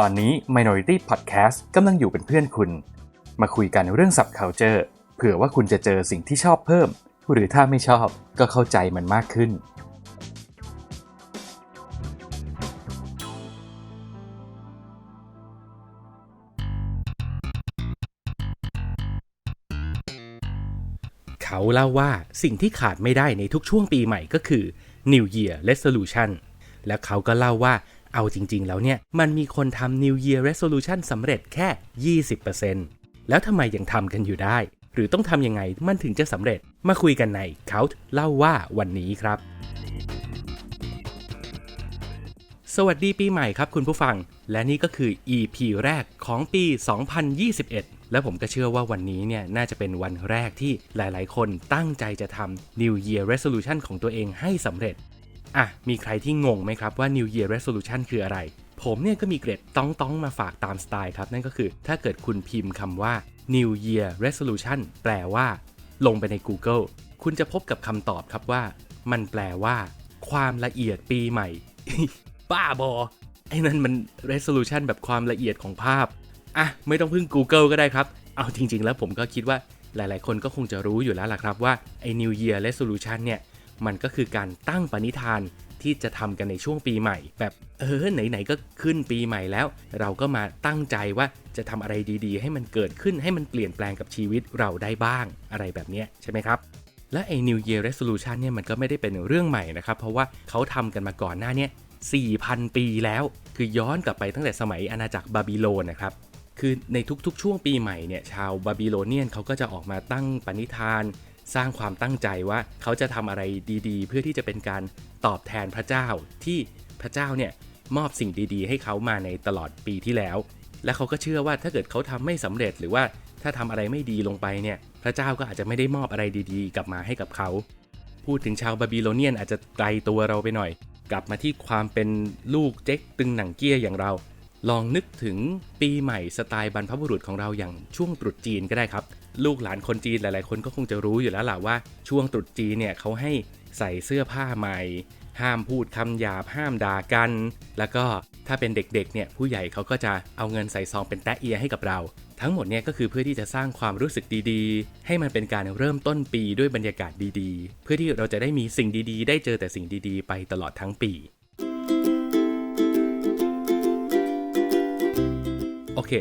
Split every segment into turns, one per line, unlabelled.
ตอนนี้ Minority Podcast กำลังอยู่เป็นเพื่อนคุณ มาคุยกันเรื่อง subculture เผื่อว่าคุณจะเจอสิ่งที่ชอบเพิ่ม หรือถ้าไม่ชอบก็เข้าใจมันมากขึ้น
เขาเล่าว่าสิ่งที่ขาดไม่ได้ในทุกช่วงปีใหม่ก็คือ New Year Resolution และเขาก็เล่าว่า เอาจริง ๆ แล้วเนี่ย มันมีคนทำ New Year Resolution สำเร็จแค่ 20%แล้วทำไมยังทำกันอยู่ได้ หรือต้องทำยังไงมันถึงจะสำเร็จ มาคุยกันใน Count เล่าว่าวันนี้ครับ สวัสดีปีใหม่ครับคุณผู้ฟัง และนี่ก็คือ EP แรกของปี 2021และผมก็เชื่อว่าวันนี้เนี่ยน่าจะเป็นวันแรกที่หลายๆ คนตั้งใจจะทำ New Year Resolution ของตัวเองให้สำเร็จ อะมีใครที่งงไหมครับว่า New Year Resolution คืออะไร ผมเนี่ยก็มีเกร็ดต้องต้องๆมาฝากตามสไตล์ครับ นั่นก็คือถ้าเกิดคุณพิมพ์คำว่า New Year Resolution แปลว่า ลงไปใน Google คุณจะพบกับคำตอบครับว่า มันแปลว่า ความละเอียดปีใหม่ บ้าบอไอ้นั่นมัน resolution แบบความละเอียดของภาพ อะ ไม่ต้องพึ่ง Google ก็ได้ครับ เอาจริง ๆ แล้วผมก็คิดว่าหลาย ๆ คนก็คงจะรู้อยู่แล้วล่ะครับว่าไอ้ New Year Resolution เนี่ย มันก็คือการตั้งปณิธานที่จะทำกันในช่วงปีใหม่ แบบเออไหนๆก็ขึ้นปีใหม่แล้ว เราก็มาตั้งใจว่าจะทำอะไรดีๆ ให้มันเกิดขึ้นให้มันเปลี่ยนแปลงกับชีวิตเราได้บ้างอะไรแบบเนี้ยใช่ไหมครับ และไอ้ New Year Resolution เนี่ยมันก็ไม่ได้เป็นเรื่องใหม่นะครับ เพราะว่าเขาทำกันมาก่อนหน้านี้4,000 ปีแล้ว คือย้อนกลับไปตั้งแต่สมัยอาณาจักรบาบิโลนนะครับคือในทุกๆ ช่วงปีใหม่เนี่ยชาวบาบิโลเนียนเขาก็จะออกมาตั้งปณิธาน สร้างความตั้งใจว่าเขาจะทำอะไรดีๆ เพื่อที่จะเป็นการตอบแทนพระเจ้าที่พระเจ้าเนี่ยมอบสิ่งดีๆ ให้เขามาในตลอดปีที่แล้ว และเขาก็เชื่อว่าถ้าเกิดเขาทำไม่สำเร็จหรือว่าถ้าทำอะไรไม่ดีลงไปเนี่ยพระเจ้าก็อาจจะไม่ได้มอบอะไรดีๆ กลับมาให้กับเขา พูดถึงชาวบาบิโลเนียนอาจจะไกลตัวเราไปหน่อย กลับมาที่ความเป็นลูกเจ๊กตึงหนังเกี้ยอย่างเรา ลองนึกถึงปีใหม่สไตล์บรรพบุรุษของเราอย่างช่วงตรุษจีนก็ได้ครับ ลูกหลานคนจีนหลาย ๆ คนก็คงจะรู้อยู่แล้วล่ะว่าช่วงตรุษจีนเนี่ยเขาให้ใส่เสื้อผ้าใหม่ ห้ามพูดคำหยาบห้ามด่ากัน แล้วก็ถ้าเป็นเด็ก ๆ เนี่ยผู้ใหญ่เขาก็จะเอาเงินใส่ซองเป็นแตะเอียให้กับเรา ทั้งหมดเนี่ยก็คือเพื่อที่จะสร้างความรู้สึกดีๆ ให้มันเป็นการเริ่มต้นปีด้วยบรรยากาศดีๆ เพื่อที่เราจะได้มีสิ่งดีๆ ได้เจอแต่สิ่งดีๆ ไปตลอดทั้งปี เค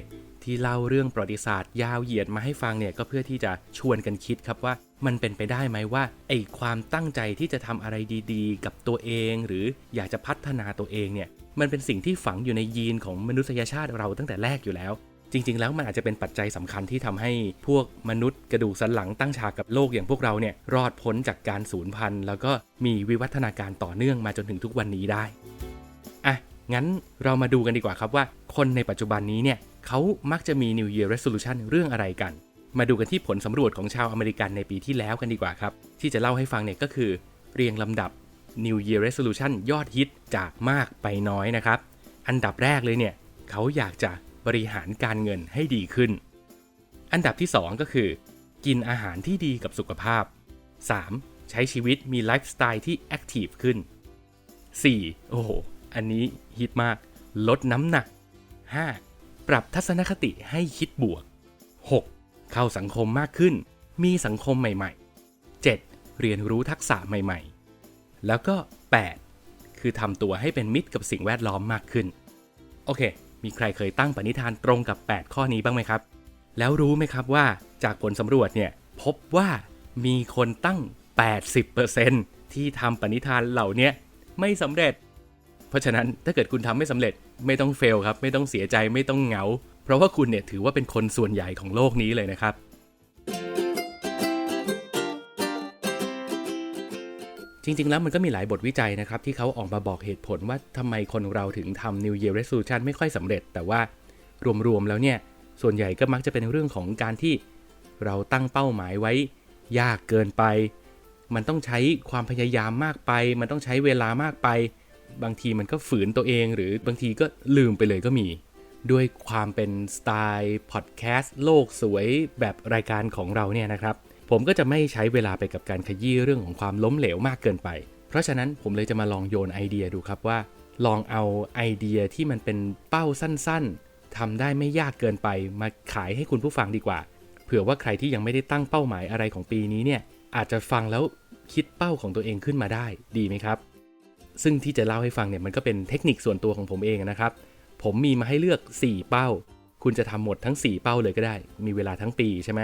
ที่เล่าเรื่องประวัติศาสตร์ยาวเหยียดมาให้ฟังเนี่ยก็เพื่อที่จะชวนกันคิดครับว่า มันเป็นไปได้ไหมว่าไอ้ความตั้งใจที่จะทำอะไรดีๆ กับตัวเอง หรืออยากจะพัฒนาตัวเองเนี่ยมันเป็นสิ่งที่ฝังอยู่ในยีนของมนุษยชาติเราตั้งแต่แรกอยู่แล้ว จริง ๆ แล้วมันอาจจะเป็นปัจจัยสำคัญที่ทำให้พวกมนุษย์กระดูกสันหลังตั้งฉากกับโลกอย่างพวกเราเนี่ยรอดพ้นจากการสูญพันธุ์ แล้วก็มีวิวัฒนาการต่อเนื่องมาจนถึงทุกวันนี้ได้อะงั้นเรามาดูกันดีกว่าครับว่า คนในปัจจุบันนี้เนี่ย เขามักจะมี New Year Resolution เรื่องอะไรกัน มาดูกันที่ผลสำรวจของชาวอเมริกันในปีที่แล้วกันดีกว่าครับ ที่จะเล่าให้ฟังเนี่ยก็คือ เรียงลำดับ New Year Resolution ยอดฮิตจากมากไปน้อยนะครับ อันดับแรกเลยเนี่ยเขาอยากจะบริหารการเงินให้ดีขึ้น อันดับที่ 2 ก็คือ กินอาหารที่ดีกับสุขภาพ 3. ใช้ชีวิตมีไลฟ์สไตล์ที่แอคทีฟขึ้น 4. โอ้โห อันนี้ฮิตมาก ลดน้ำหนัก 5. ปรับทัศนคติให้คิดบวก 6. เข้าสังคมมากขึ้น มีสังคมใหม่ ๆ 7. เรียนรู้ทักษะใหม่ ๆ แล้วก็ 8. คือทำตัวให้เป็นมิตรกับสิ่งแวดล้อมมากขึ้น โอเค มีใครเคยตั้งปณิธานตรงกับ 8 ข้อนี้บ้างไหมครับ แล้วรู้ไหมครับว่าจากผลสำรวจเนี่ยพบว่ามีคนตั้ง 80%ที่ทำปณิธานเหล่านี้ไม่สำเร็จ เพราะฉะนั้นถ้าเกิดคุณทำไม่สำเร็จ ไม่ต้องเฟลครับ ไม่ต้องเสียใจไม่ต้องเหงา เพราะว่าคุณเนี่ยถือว่าเป็นคนส่วนใหญ่ของโลกนี้เลยนะครับ จริง ๆ แล้วมันก็มีหลายบทวิจัยนะครับ ที่เขาออกมาบอกเหตุผลว่าทำไมคนเราถึงทำ New Year Resolution ไม่ค่อยสำเร็จ แต่ว่ารวม ๆ แล้วเนี่ย ส่วนใหญ่ก็มักจะเป็นเรื่องของการที่เราตั้งเป้าหมายไว้ ยากเกินไป มันต้องใช้ความพยายามมากไป มันต้องใช้เวลามากไป บางทีมันก็ฝืนตัวเอง หรือบางทีก็ลืมไปเลยก็มี ด้วยความเป็นสไตล์พอดแคสต์โลกสวยแบบรายการของเราเนี่ยนะครับ ผมก็จะไม่ใช้เวลาไปกับการขยี้เรื่องของความล้มเหลวมากเกินไป เพราะฉะนั้นผมเลยจะมาลองโยนไอเดียดูครับว่า ลองเอาไอเดียที่มันเป็นเป้าสั้นๆทำได้ไม่ยากเกินไปมาขายให้คุณผู้ฟังดีกว่า เผื่อว่าใครที่ยังไม่ได้ตั้งเป้าหมายอะไรของปีนี้เนี่ยอาจจะฟังแล้วคิดเป้าของตัวเองขึ้นมาได้ดีไหมครับ ซึ่งที่จะเล่าให้ฟังเนี่ยมันก็เป็นเทคนิคส่วนตัวของผมเองนะครับ ผมมีมาให้เลือก 4 เป้า คุณจะทำหมดทั้ง 4 เป้าเลยก็ได้ มีเวลาทั้งปีใช่ไหม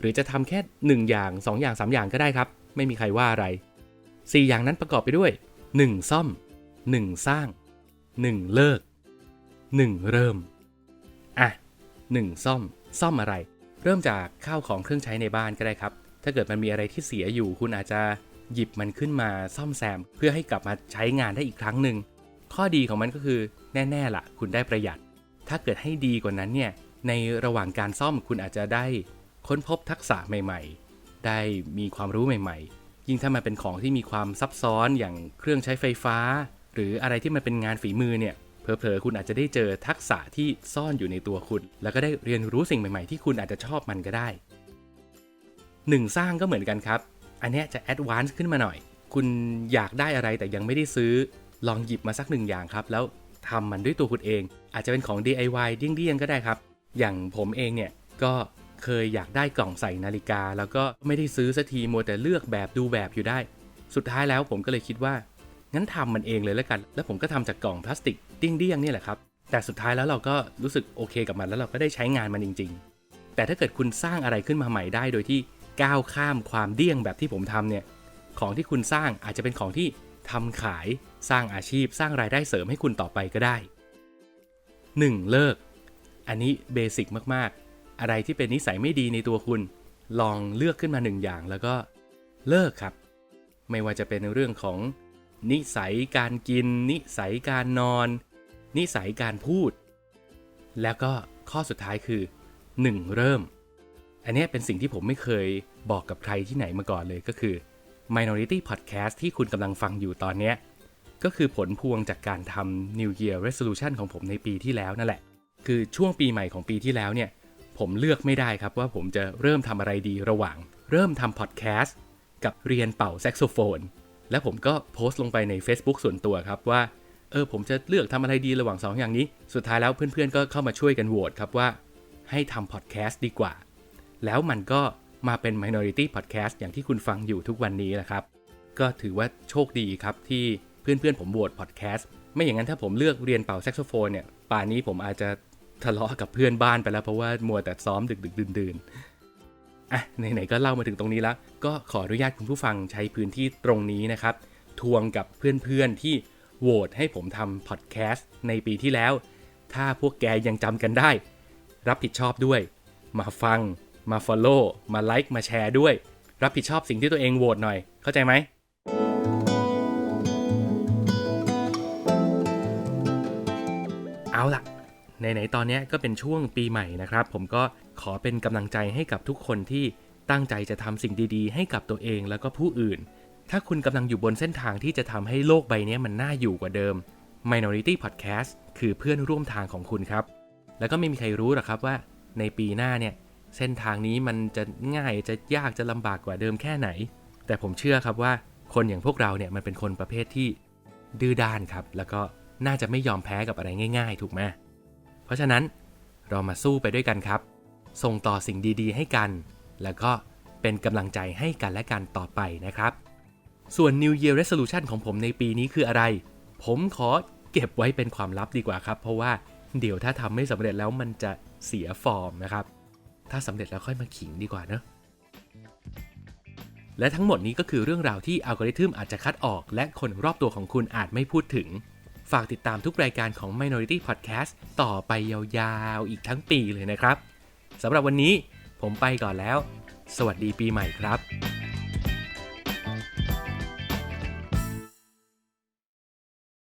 หรือจะทำแค่ 1 อย่าง 2 อย่าง 3 อย่างก็ได้ครับ ไม่มีใครว่าอะไร 4 อย่างนั้นประกอบไปด้วย 1 ซ่อม 1 สร้าง 1 เลิก 1 เริ่ม อะ 1 ซ่อม ซ่อมอะไร เริ่มจากข้าวของเครื่องใช้ในบ้านก็ได้ครับ ถ้าเกิดมันมีอะไรที่เสียอยู่คุณอาจจะ หยิบมันขึ้นมาซ่อมแซม เพื่อให้กลับมาใช้งานได้อีกครั้งหนึ่ง ข้อดีของมันก็คือแน่ๆละคุณได้ประหยัด ถ้าเกิดให้ดีกว่านั้นเนี่ยในระหว่างการซ่อมคุณอาจจะได้ค้นพบทักษะใหม่ ๆ ได้มีความรู้ใหม่ ๆ ยิ่งถ้ามันเป็นของที่มีความซับซ้อนอย่างเครื่องใช้ไฟฟ้า หรืออะไรที่มันเป็นงานฝีมือเนี่ยเผลอๆคุณอาจจะได้เจอทักษะที่ซ่อนอยู่ในตัวคุณ แล้วก็ได้เรียนรู้สิ่งใหม่ๆ ที่คุณอาจจะชอบมันก็ได้หนึ่งสร้างก็เหมือนกันครับ อันนี้จะแอดวานซ์ขึ้นมาหน่อย คุณอยากได้อะไรแต่ยังไม่ได้ซื้อ ลองหยิบมาสักหนึ่งอย่างครับ แล้วทำมันด้วยตัวคุณเอง อาจจะเป็นของ DIY เดี้ยงๆก็ได้ครับ อย่างผมเองเนี่ยก็เคยอยากได้กล่องใส่นาฬิกา แล้วก็ไม่ได้ซื้อสักทีมัวแต่เลือกแบบดูแบบอยู่ได้ สุดท้ายแล้วผมก็เลยคิดว่า งั้นทำมันเองเลยแล้วกัน แล้วผมก็ทำจากกล่องพลาสติกเดี้ยงๆนี่แหละครับแต่สุดท้ายแล้วเราก็รู้สึกโอเคกับมันแล้วเราก็ได้ใช้งานมันจริง ๆ แต่ถ้าเกิดคุณสร้างอะไรขึ้นมาใหม่ได้โดยที่ ก้าวข้ามความเดี้ยงแบบที่ผมทำเนี่ยของที่คุณสร้างอาจจะเป็นของที่ทำขายสร้างอาชีพสร้างรายได้เสริมให้คุณต่อไปก็ได้ 1. เลิก อันนี้เบสิกมากๆ อะไรที่เป็นนิสัยไม่ดีในตัวคุณ ลองเลือกขึ้นมาหนึ่งอย่างแล้วก็เลิกครับ ไม่ว่าจะเป็นเรื่องของ นิสัยการกิน นิสัยการนอน นิสัยการพูด แล้วก็ข้อสุดท้ายคือ 1. เริ่ม อันนี้เป็นสิ่งที่ผมไม่เคยบอกกับใครที่ไหนมาก่อนเลยก็คือ Minority Podcast ที่คุณกำลังฟังอยู่ตอนนี้ ก็คือผลพวงจากการทำ New Year Resolution ของผมในปีที่แล้วนั่นแหละ คือช่วงปีใหม่ของปีที่แล้วเนี่ย ผมเลือกไม่ได้ครับว่าผมจะเริ่มทำอะไรดีระหว่าง เริ่มทำพอดแคสต์กับเรียนเป่าแซกโซโฟน และผมก็โพสต์ลงไปใน Facebook ส่วนตัวครับว่า เออผมจะเลือกทำอะไรดีระหว่าง 2 อย่างนี้ สุดท้ายแล้วเพื่อนๆก็เข้ามาช่วยกันโหวตครับว่า ให้ทำพอดแคสต์ดีกว่า แล้วมันก็มาเป็น Minority Podcast อย่างที่คุณฟังอยู่ทุกวันนี้แหละครับ ก็ถือว่าโชคดีครับที่เพื่อนๆผมโหวตพอดแคสต์ไม่อย่างนั้นถ้าผมเลือกเรียนเป่าแซกโซโฟนเนี่ยป่านนี้ผมอาจจะทะเลาะกับเพื่อนบ้านไปแล้วเพราะว่ามัวแต่ซ้อมดึกๆดื่นๆอะไหนๆก็เล่ามาถึงตรงนี้แล้ว ก็ขออนุญาตคุณผู้ฟังใช้พื้นที่ตรงนี้นะครับ ทวงกับเพื่อนๆที่โหวตให้ผมทำพอดแคสต์ในปีที่แล้ว ถ้าพวกแกยังจำกันได้ รับผิดชอบด้วย มาฟัง มา Follow มาไลค์มาแชร์ด้วย รับผิดชอบสิ่งที่ตัวเองโหวตหน่อย เข้าใจไหมเอาล่ะไหนๆตอนนี้ก็เป็นช่วงปีใหม่นะครับ ผมก็ขอเป็นกำลังใจให้กับทุกคนที่ตั้งใจจะทำสิ่งดีๆ ให้กับตัวเองแล้วก็ผู้อื่น ถ้าคุณกำลังอยู่บนเส้นทางที่จะทำให้โลกใบนี้มันน่าอยู่กว่าเดิม Minority Podcast คือเพื่อนร่วมทางของคุณครับ แล้วก็ไม่มีใครรู้หรอกครับว่า ในปีหน้าเนี่ย เส้นทางนี้มันจะง่ายจะยากจะลำบากกว่าเดิมแค่ไหน แต่ผมเชื่อครับว่าคนอย่างพวกเราเนี่ยมันเป็นคนประเภทที่ดื้อด้านครับ แล้วก็น่าจะไม่ยอมแพ้กับอะไรง่าย ๆ ถูกไหมเพราะฉะนั้นเรามาสู้ไปด้วยกันครับ ส่งต่อสิ่งดีๆ ให้กัน แล้วก็เป็นกำลังใจให้กันและกันต่อไปนะครับ ส่วน New Year Resolution ของผมในปีนี้คืออะไร ผมขอเก็บไว้เป็นความลับดีกว่าครับ เพราะว่าเดี๋ยวถ้าทำไม่สำเร็จแล้วมันจะเสียฟอร์มนะครับ ถ้าสำเร็จแล้วค่อยมาขิงดีกว่าเนอะและทั้งหมดนี้ก็คือเรื่องราวที่อัลกอริทึมอาจจะคัดออก และคนรอบตัวของคุณอาจไม่พูดถึง ฝากติดตามทุกรายการของ Minority Podcast ต่อไปยาวๆ อีกทั้งปีเลยนะครับสำหรับวันนี้ผมไปก่อนแล้ว สวัสดีปีใหม่ครับ